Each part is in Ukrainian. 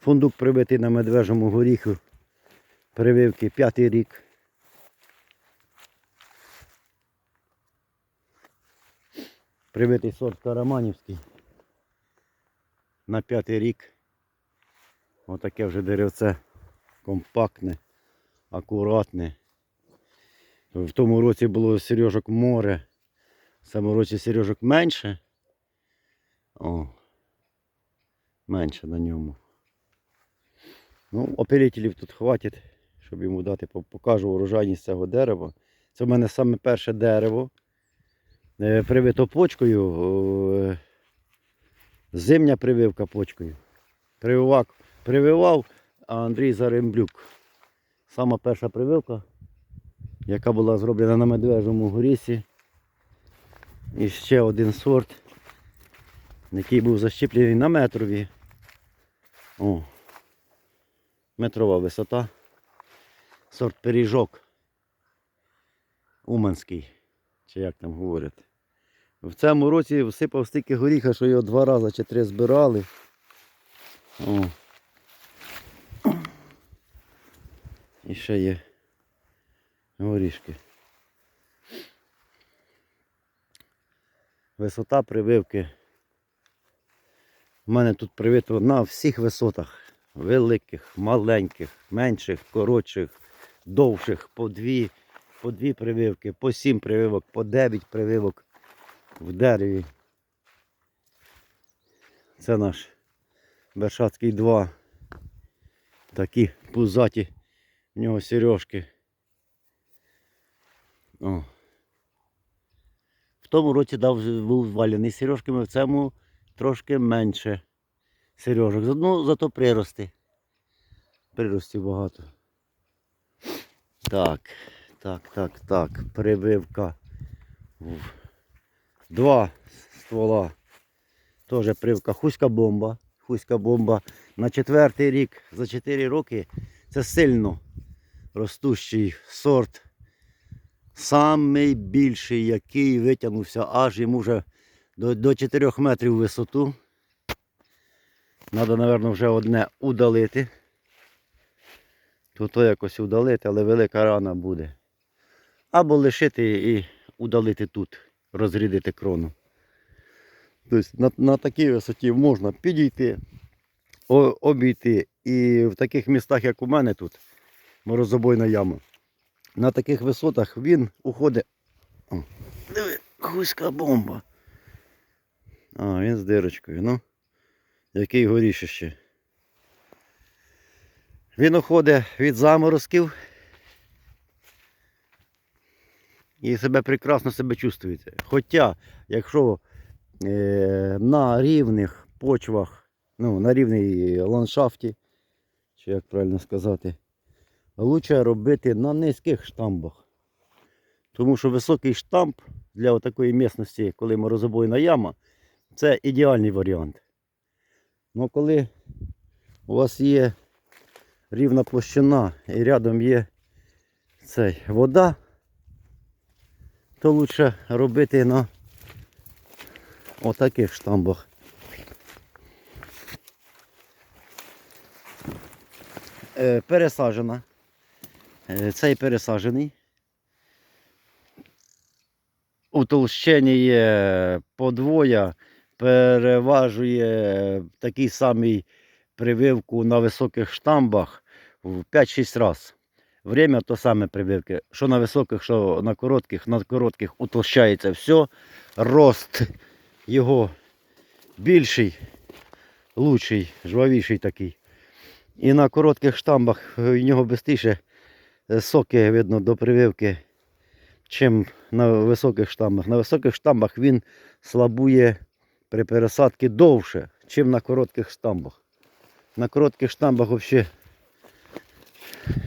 Фундук прибитий на медвежому горіху. Прививки п'ятий рік. Привитий сорт Караманівський. На п'ятий рік. Отаке вже деревце компактне, акуратне. В тому році було сережок море. В цьому році сережок менше. О, менше на ньому. Ну, опилителів тут хватить, щоб йому дати, покажу урожайність цього дерева. Це в мене саме перше дерево. Е, Привито почкою. Зимня прививка почкою. Прививав, прививав Андрій Заремблюк. Сама перша прививка, яка була зроблена на медвежому горісі. І ще один сорт, який був защіплений на метрові. О, метрова висота. Сорт пиріжок. Уманський. Чи як там говорять. В цьому році всипав стільки горіха, що його два рази чи три збирали. О. І ще є горішки. Висота прививки. У мене тут привито на всіх висотах. Великих, маленьких, менших, коротших, довших, по дві, по дві прививки, по сім прививок, по дев'ять прививок в дереві. Це наш Бершацький 2. Такі пузаті в нього сережки. О. В тому році дав, був валяний сережками, в цьому трошки менше сережок. Ну, зато прирости. Приростів багато. Так, так, так, так. Прививка. Два ствола. Теж прививка. Хуська бомба. Хуська бомба на четвертий рік, за 4 роки. Це сильно ростущий сорт. Самий більший, який витягнувся аж йому вже до 4 метрів висоту. Треба, мабуть, вже одне удалити. Тут якось удалити, але велика рана буде. Або лишити і удалити тут, розрідити крону. Тобто на, на такій висоті можна підійти, обійти. І в таких містах, як у мене тут, морозобойна яма. На таких висотах він уходить. О, диви, хуська бомба. А, він з дирочкою. Ну, який горішище. Він уходить від заморозків і себе прекрасно себе чувствуєте. Хоча, якщо е, на рівних почвах, ну, на рівній ландшафті, чи як правильно сказати, лучше робити на низьких штамбах. Тому що високий штамп для такої місцевості, коли морозобойна яма, це ідеальний варіант. Ну коли у вас є рівна площина і рядом є цей, вода, то лучше робити на отаких штамбах. Е, пересаджена. Е, Цей пересаджений. Утолщення є подвоя, переважує такий самий прививку на високих штамбах в 5-6 разів. Время то саме прививки. Що на високих, що на коротких. На коротких утолщається все. Рост його більший, лучший, жвавіший такий. І на коротких штамбах в нього швидше соки видно до прививки, чим на високих штамбах. На високих штамбах він слабує при пересадці довше, чим на коротких штамбах. На коротких штамбах взагалі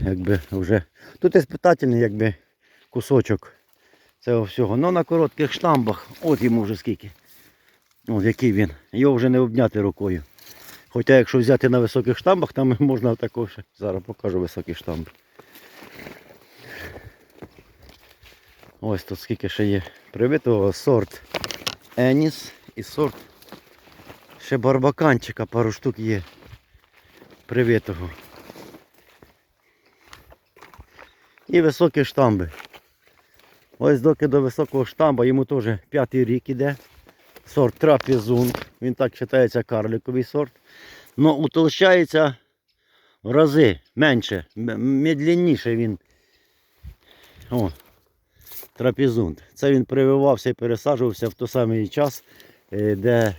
якби вже. Тут іспитательний якби кусочок цього всього. Ну на коротких штамбах, от йому вже скільки. От який він. Його вже не обняти рукою. Хоча якщо взяти на високих штамбах, там можна також. Зараз покажу високий штамб. Ось тут скільки ще є привитого сорт Еніс і сорт ще барбаканчика, пару штук є. привитого. І високі штамби. Ось доки до високого штамба йому теж п'ятий рік іде. Сорт трапезунг. Він так вважається карликовий сорт. Но утолщається в рази менше, медленніше він. О, трапезунд. Це він прививався і пересаджувався в той самий час, де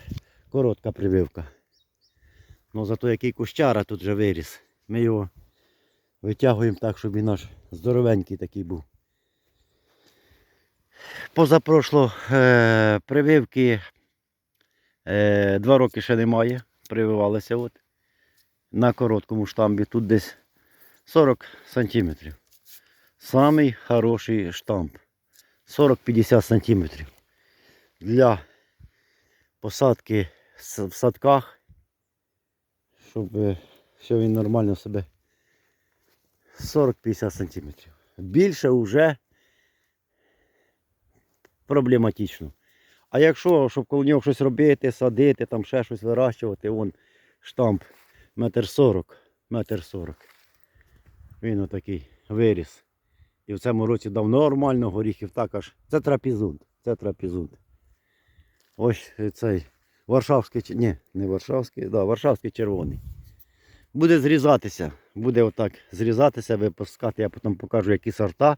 коротка прививка. Ну зато який кущара тут вже виріс. Ми його витягуємо так, щоб він аж здоровенький такий був. Позапрошло е, прививки е, два роки ще немає. Прививалися от. На короткому штамбі. Тут десь 40 сантиметрів. Самий хороший штамп. 40-50 сантиметрів. Для посадки в садках, щоб все він нормально себе 40-50 сантиметрів. Більше вже проблематично. А якщо, щоб коло нього щось робити, садити, там ще щось вирощувати, вон штамп метр сорок, метр сорок. Він отакий виріс. І в цьому році дав нормально горіхів також. Це трапезунд. Це трапезунд. Ось цей Варшавський, ні, не Варшавський, да, Варшавський червоний. Буде зрізатися. Буде отак зрізатися, випускати. Я потім покажу, які сорта.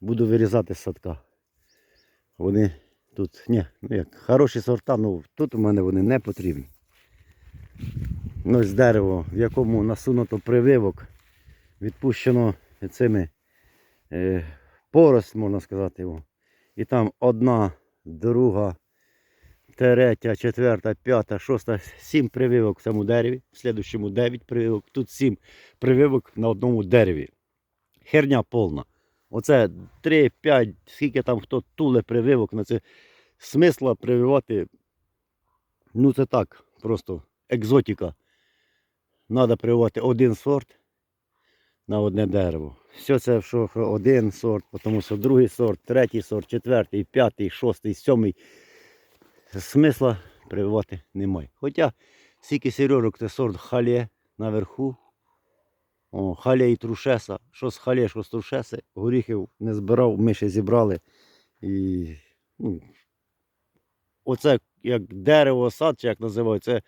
Буду вирізати з садка. Вони тут, ні, ну як, хороші сорта, ну тут у мене вони не потрібні. Ну, ось дерево, в якому насунуто прививок, відпущено цими е, порость, можна сказати його. І там одна, друга, третя, четверта, п'ята, шоста, сім прививок в цьому дереві, в слідущому дев'ять прививок, тут сім прививок на одному дереві. Херня повна. Оце 3-5, скільки там хто туле прививок на це смисла прививати. Ну це так, просто екзотика. Треба прививати один сорт на одне дерево. Все це що один сорт, тому що другий сорт, третій сорт, четвертий, п'ятий, шостий, сьомий. Смисла прививати немає. Хоча скільки сережок це сорт халє наверху. О, халя і трушеса. Що з халя, що з трушеси. Горіхів не збирав, ми ще зібрали. І, ну, оце як дерево, сад, чи як називають, це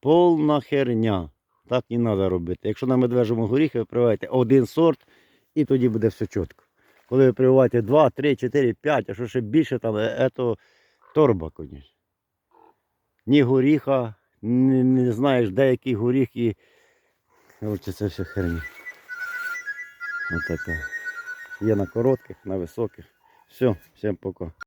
повна херня. Так і треба робити. Якщо на медвежому горіхи ви прививаєте один сорт, і тоді буде все чітко. Коли ви прививаєте 2, 3, 4, 5, а що ще більше, там, е, то торба, звісно. Ні горіха, не, не знаєш, де який горіх і. Короче, це все херня. Отака. Є на коротких, на високих. Все, всім пока.